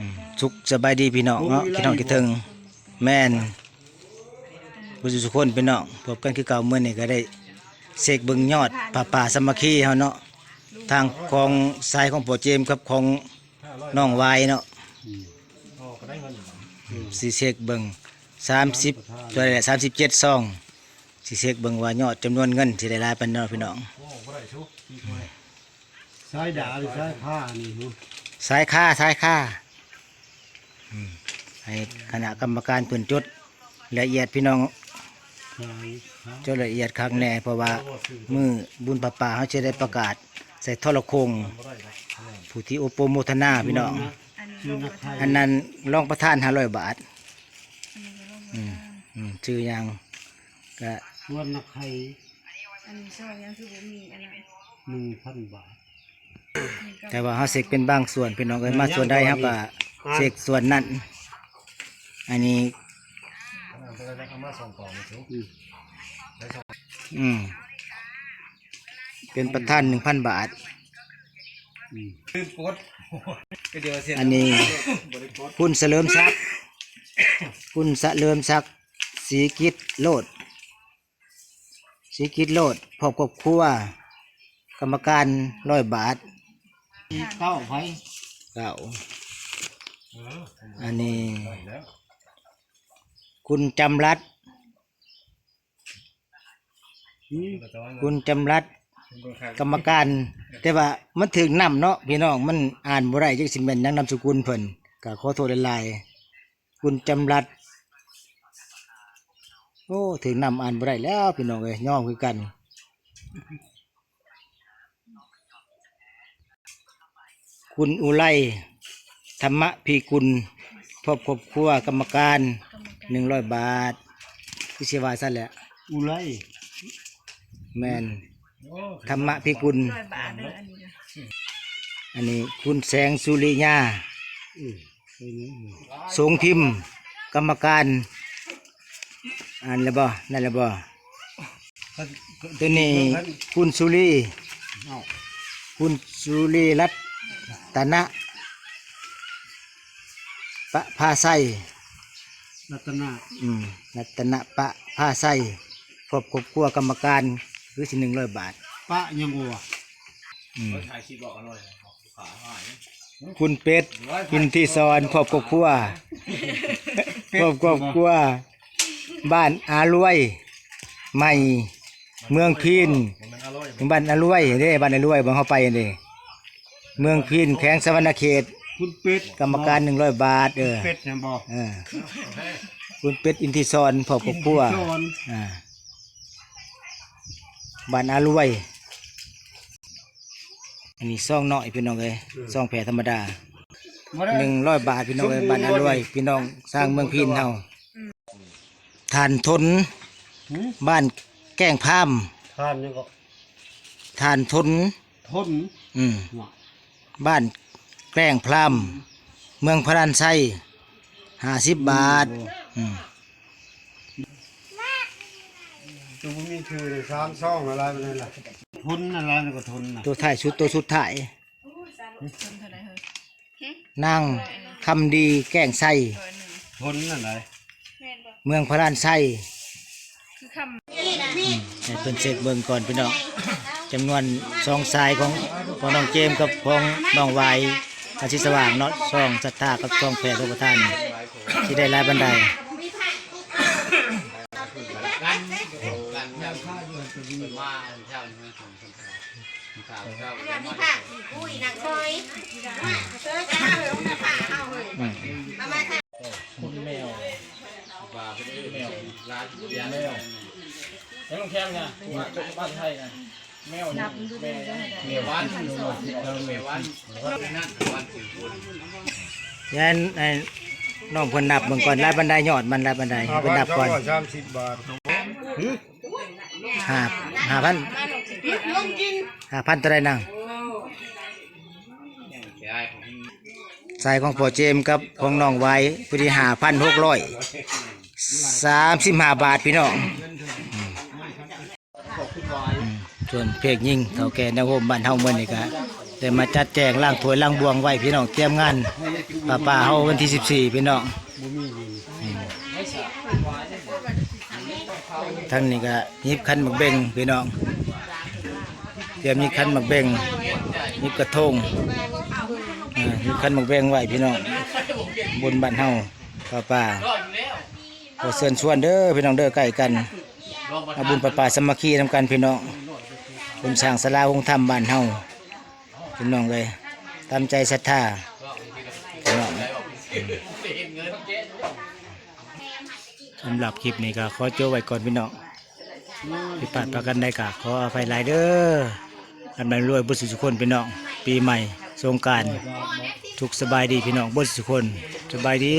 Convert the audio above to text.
อืมสุขสบายดีพี่น้องเนาะพี่น้องคิดถึงแม่นผู้สุขคนพี่น้องพบกันคือเก่าเมื่อนี่ก็ได้เสกเบิ่งยอดป่าป่าสามัคคีเฮาเนาะทางของสายของโปรเจมส์กับของน้องวายเนาะสิเสกเบิ่ง30ตัวใดแหละ37ซองสิเสกเบิ่งว่ายอดจำนวนเงินสิได้หลายปานใดเนาะพี่น้องใช้ดาหรือใช้ผ้านี่ฮู้สายค่าสายค่าอืม ให้คณะกรรมการเพิ่นจดละเอียดพี่น้องใช้ผ้าจดละเอียดครั้งแน่เพราะว่ามือบุญประปาเขาจะได้ประกาศ ใส่ทรโคงผู้ที่โอโปโมทนาพี่น้องชื่อนักไทยอันนั้นรองประธานห้าร้อยบาทอืมอืมชื่อหยังก็ส่วนนักไทยอันนี้ชอบยังคือบ่มีอันนั้นหนึ่งพันบาท แต่ว่าเขาเสกเป็นบางส่วนพี่น้องเอ้ยมาส่วนใดครับก็ เสกส่วนนั้น อันนี้อืมเป็นประธานหนึ่งพันบาทอืมอันนี้คุณเสริมศักดิ์คุณเสริมศักดิ์สีกิจโลด สีกิจโลดพบกับครัวกรรมการร้อยบาทเก้าไผเก่า อันนี้ คุณจำรัดอืมคุณจำรัด กรรมการ แต่ว่ามันถึงนำเนาะพี่น้องมันอ่านบ่ได้จักสิแม่นหยังนามสกุลเพิ่นก็ขอโทษหลายๆคุณจำรัด โอ้ถึงนำอ่านบ่ได้แล้วพี่น้องเอ้ยย่อมคือกันคุณอุไล ธรรมพีกุลพบครอบครัวกรรมการหนึ่งร้อยบาทพิเศษวาสั่นแหละอุไรแมนธรรมพีกุล ร้อยบาทเด้ออันนี้นะอันนี้คุณแสงสุริยาอืมเป็นนี้สงพิมพ์ กรรมการอ่านแล้วบ่นั่นแล้วบ่ตัวนี้คุณสุรีเอ้าคุณสุรีรัตนะ ปะพาไสรัตนาอืมรัตนะปะพาไสพบครอบครัวกรรมการคือสิหนึ่งร้อยบาท ปะยังบัวอืมคุณเป็ดกินที่ซอนพบครอบครัวพบครอบครัว บ้านอารวยใหม่ เมืองพีนบ้านอารวยเด้บ้านอารวยบางเข้าไปเด้เมืองพีนแข้งสวรรณเขต คุณเป็ดกรรมการหนึ่งร้อยบาทเออเป็ดยังบ่เออคุณเป็ดอินทิซอนพบครอบครัวโจรอ่าบ้านอารวยอันนี้ซองน้อยพี่น้องเลยซองแผ่ธรรมดาบ่ได้หนึ่งร้อยบาทพี่น้องเอ้ยบ้านอรวยพี่น้องสร้างเมืองพินเฮาฐานทนหืมบ้านแก้งพามทานยังก็ฐานทนทนอืมหัวบ้าน แกล้งพรามเมืองพระรานไซห้าสิบบาทอืมตัวบ่มีชื่อเลยสามซองอะไรไปนั่นล่ะทนอะไรแล้วก็ทนน่ะตัวท้ายชุดตัวสุดท้ายคนเท่าไหร่เฮ้ยนางคำดีแกล้งไซตัวหนึ่งทนนั่นไหนแม่นบ่เมืองพระรานไซคือคำให้เพิ่นเสกเบิ่งก่อนพี่น้องจำนวนซองทรายของของน้องเจมส์กับของน้องวาย อาชีสว่างเนาะซองศรัทธากับซองแผ่พระประธานที่ได้รายบันไดมีผักมีกุ้ยนักซอยเจอจะเอาเลยมาผ่าเอาเลยอืมมามาค่ะแล้วลงแคมไงบ้านไทยไง แมวนับดูได้ได้ได้เมียวันเมียวันยันไอ้น้องเพิ่นนับเบิ่งก่อนรายบันไดยอดมันรายบันไดให้เพิ่นนับก่อนสามสิบบาทห้าห้าพันลงกินห้าพันตัวใดนั่งใส่ของพ่อเจมส์กับของน้องไว้พอดีห้าพันหกร้อยสามสิบห้าบาทพี่น้องอืมอืม ส่วนเพลงยิงเท่าแก่ในโฮมบ้านเฮาเมื่อนี่ก็ได้มาจัดแจงล่างถวยล่างบวงไว้พี่น้องเตรียมงานป้าป้าเฮาวันที่สิบสี่พี่น้องบ่มีดินนี้ก็ยิบคันหมักเบงพี่น้อง เตรียมยิบคันหมักเบงยิบกระทงยิบคันหมักเบงไว้พี่น้องบนบ้านเฮาป้าป้าก็เชิญชวนเด้อพี่น้องเด้อใกล้กันเอาบุญป้าป้าสมัคคีทำกันพี่น้อง บุญสร้างศาลาองค์ธรรมบ้านเฮาพี่น้องเลยตามใจศรัทธาพี่น้องสำหรับคลิปนี้ก็ขอโจบไว้ก่อนพี่น้องผิดพลาดประกันใดก็ขออภัยหลายเด้ออันบันรวยบุญสุขคนพี่น้อง ปีใหม่สงการทุกสบายดีพี่น้องบุญสุขคนสบายดี